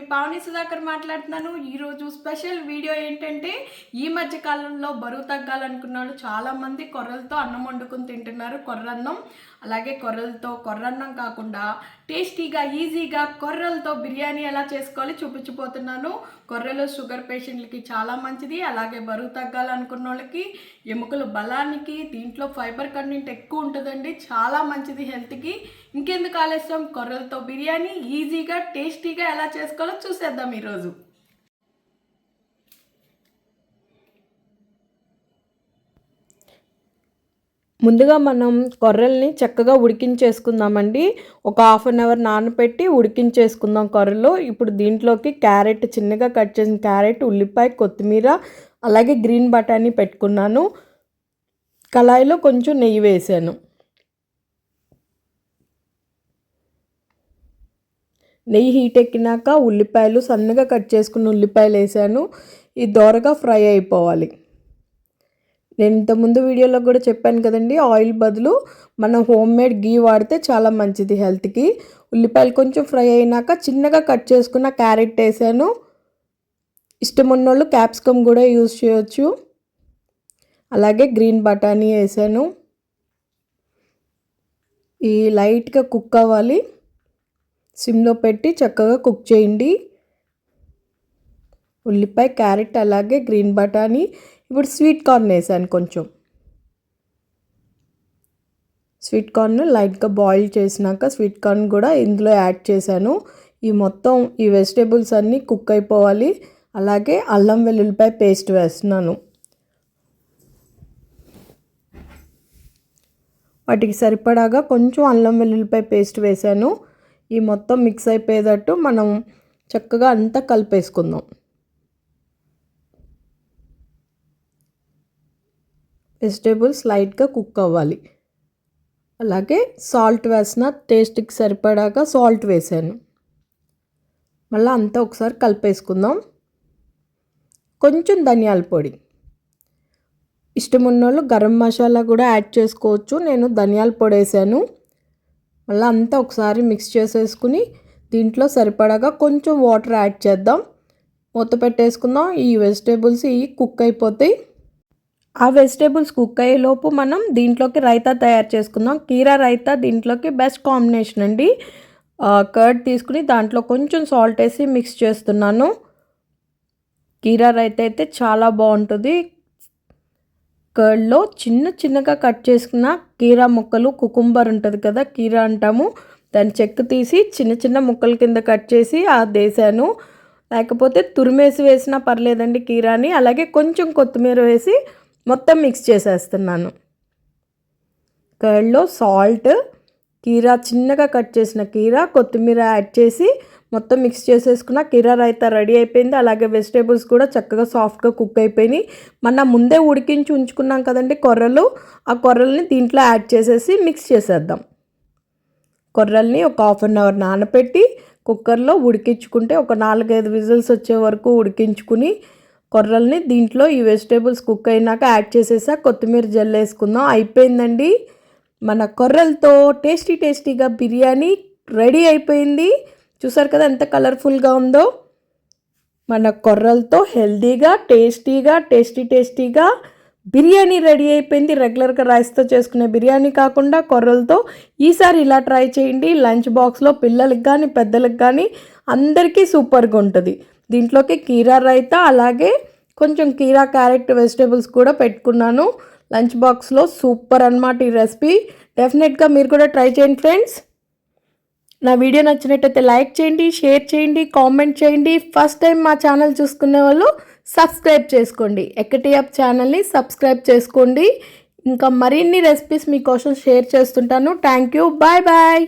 మీ పావని సుధాకర్ మాట్లాడుతున్నాను. ఈరోజు special video ఏంటంటే ఈ మధ్య కాలంలో బరువు తగ్గాలనుకున్న వాళ్ళు చాలామంది కొర్రలతో అన్నం వండుకుని తింటున్నారు. కొర్రన్నం. అలాగే కొర్రలతో కొర్రన్నం కాకుండా టేస్టీగా ఈజీగా కొర్రలతో బిర్యానీ ఎలా చేసుకోవాలి చూపించిపోతున్నాను కొర్రలు షుగర్ పేషెంట్లకి చాలా మంచిది. అలాగే బరువు తగ్గాలనుకున్న వాళ్ళకి ఎముకల బలానికి దీంట్లో ఫైబర్ కంటెంట్ ఎక్కువ ఉంటుందండి. చాలా మంచిది హెల్త్కి. ఇంకెందుకు ఆలస్యం? కొర్రలతో బిర్యానీ ఈజీగా టేస్టీగా ఎలా చేసుకోవాలో చూసేద్దాం ఈరోజు. ముందుగా మనం కొర్రల్ని చక్కగా ఉడికించేసుకుందామండి. ఒక హాఫ్ అన్ అవర్ నానబెట్టి ఉడికించేసుకుందాం కొర్రలు. ఇప్పుడు దీంట్లోకి క్యారెట్ చిన్నగా కట్ చేసిన క్యారెట్ ఉల్లిపాయ కొత్తిమీర అలాగే గ్రీన్ బఠానీ పెట్టుకున్నాను. కళాయిలో కొంచెం నెయ్యి వేసాను. నెయ్యి హీట్ ఎక్కినాక ఉల్లిపాయలు సన్నగా కట్ చేసుకున్న ఉల్లిపాయలు వేసాను. ఇది దోరగా ఫ్రై అయిపోవాలి. నేను ఇంతకుముందు వీడియోలో కూడా చెప్పాను కదండి ఆయిల్ బదులు మనం హోమ్ మేడ్ గీ వాడితే చాలా మంచిది హెల్త్కి. ఉల్లిపాయలు కొంచెం ఫ్రై అయినాక చిన్నగా కట్ చేసుకున్న క్యారెట్ వేసాను. ఇష్టం ఉన్నోళ్ళు క్యాప్సికమ్ కూడా యూజ్ చేయొచ్చు. అలాగే గ్రీన్ బఠానీ వేసాను. ఈ లైట్గా కుక్ అవ్వాలి. సిమ్లో పెట్టి చక్కగా కుక్ చేయండి. ఉల్లిపాయ క్యారెట్ అలాగే గ్రీన్ బఠానీ ఇప్పుడు స్వీట్ కార్న్ వేసాను కొంచెం. స్వీట్ కార్న్ లైట్గా బాయిల్ చేసినాక స్వీట్ కార్న్ కూడా ఇందులో యాడ్ చేశాను. ఈ మొత్తం ఈ వెజిటేబుల్స్ అన్నీ కుక్ అయిపోవాలి. అలాగే అల్లం వెల్లుల్లిపాయ పేస్ట్ వేస్తున్నాను. వాటికి సరిపడాగా కొంచెం అల్లం వెల్లుల్లిపాయ పేస్ట్ వేసాను. ఈ మొత్తం మిక్స్ అయిపోయేటట్టు మనం చక్కగా అంతా కలిపేసుకుందాం. వెజిటేబుల్స్ లైట్గా కుక్ అవ్వాలి. అలాగే సాల్ట్ వేసిన టేస్ట్కి సరిపడాగా సాల్ట్ వేసాను. మళ్ళీ అంతా ఒకసారి కలిపేసుకుందాం. కొంచెం ధనియాల పొడి. ఇష్టం ఉన్నోళ్ళు గరం మసాలా కూడా యాడ్ చేసుకోవచ్చు. నేను ధనియాల పొడి వేసాను. మళ్ళీ అంతా ఒకసారి మిక్స్ చేసేసుకుని దీంట్లో సరిపడాగా కొంచెం వాటర్ యాడ్ చేద్దాం. మూత పెట్టేసుకుందాం. ఈ వెజిటేబుల్స్ ఇవి కుక్ అయిపోతాయి. ఆ వెజిటేబుల్స్ కుక్ అయ్యేలోపు మనం దీంట్లోకి రైతా తయారు చేసుకుందాం. కీరా రైతా దీంట్లోకి బెస్ట్ కాంబినేషన్ అండి. కర్డ్ తీసుకుని దాంట్లో కొంచెం సాల్ట్ వేసి మిక్స్ చేస్తున్నాను. కీరా రైతా అయితే చాలా బాగుంటుంది. కర్డ్లో చిన్న చిన్నగా కట్ చేసుకున్న కీరా ముక్కలు కుకుంబర్ ఉంటుంది కదా కీరా అంటాము. దాన్ని చెక్కు తీసి చిన్న చిన్న ముక్కల కింద కట్ చేసి అది వేసాను లేకపోతే తురిమేసి వేసినా పర్లేదండి కీరాని. అలాగే కొంచెం కొత్తిమీర వేసి మొత్తం మిక్స్ చేసేస్తున్నాను. కర్డ్లో సాల్ట్ కీరా చిన్నగా కట్ చేసిన కీరా కొత్తిమీర యాడ్ చేసి మొత్తం మిక్స్ చేసేసుకున్న కీరా రైతా రెడీ అయిపోయింది. అలాగే వెజిటేబుల్స్ కూడా చక్కగా సాఫ్ట్గా కుక్ అయిపోయినాయి. మన ముందే ఉడికించి ఉంచుకున్నాం కదండి కొర్రలు. ఆ కొర్రల్ని దీంట్లో యాడ్ చేసేసి మిక్స్ చేసేద్దాం. కొర్రల్ని ఒక హాఫ్ అన్ అవర్ నానబెట్టి కుక్కర్లో ఉడికించుకుంటే ఒక నాలుగైదు విజిల్స్ వచ్చే వరకు ఉడికించుకుని కొర్రల్ని దీంట్లో ఈ వెజిటేబుల్స్ కుక్ అయినాక యాడ్ చేసేసా కొత్తిమీర జల్ వేసుకుందాం. అయిపోయిందండి. మన కొర్రలతో టేస్టీ టేస్టీగా బిర్యానీ రెడీ అయిపోయింది. చూసారు కదా ఎంత కలర్ఫుల్గా ఉందో? మన కొర్రలతో హెల్దీగా టేస్టీగా టేస్టీ టేస్టీగా బిర్యానీ రెడీ అయిపోయింది. రెగ్యులర్గా రైస్తో చేసుకునే బిర్యానీ కాకుండా కొర్రలతో ఈసారి ఇలా ట్రై చేయండి. లంచ్ బాక్స్లో పిల్లలకి కానీ పెద్దలకు కానీ అందరికీ సూపర్గా ఉంటుంది. దీంట్లోకి కీరా రైతా అలాగే కొంచెం కీరా క్యారెట్ వెజిటేబుల్స్ కూడా పెట్టుకున్నాను. లంచ్ బాక్స్లో సూపర్ అనమాట ఈ రెసిపీ. డెఫినెట్గా మీరు కూడా ట్రై చేయండి ఫ్రెండ్స్. నా వీడియో నచ్చినట్టయితే లైక్ చేయండి షేర్ చేయండి కామెంట్ చేయండి. ఫస్ట్ టైం మా ఛానల్ చూసుకునే వాళ్ళు సబ్స్క్రైబ్ చేసుకోండి. ఎక్కటి యాప్ ఛానల్ని సబ్స్క్రైబ్ చేసుకోండి. ఇంకా మరిన్ని రెసిపీస్ మీకోసం షేర్ చేస్తుంటాను. Thank you. Bye bye.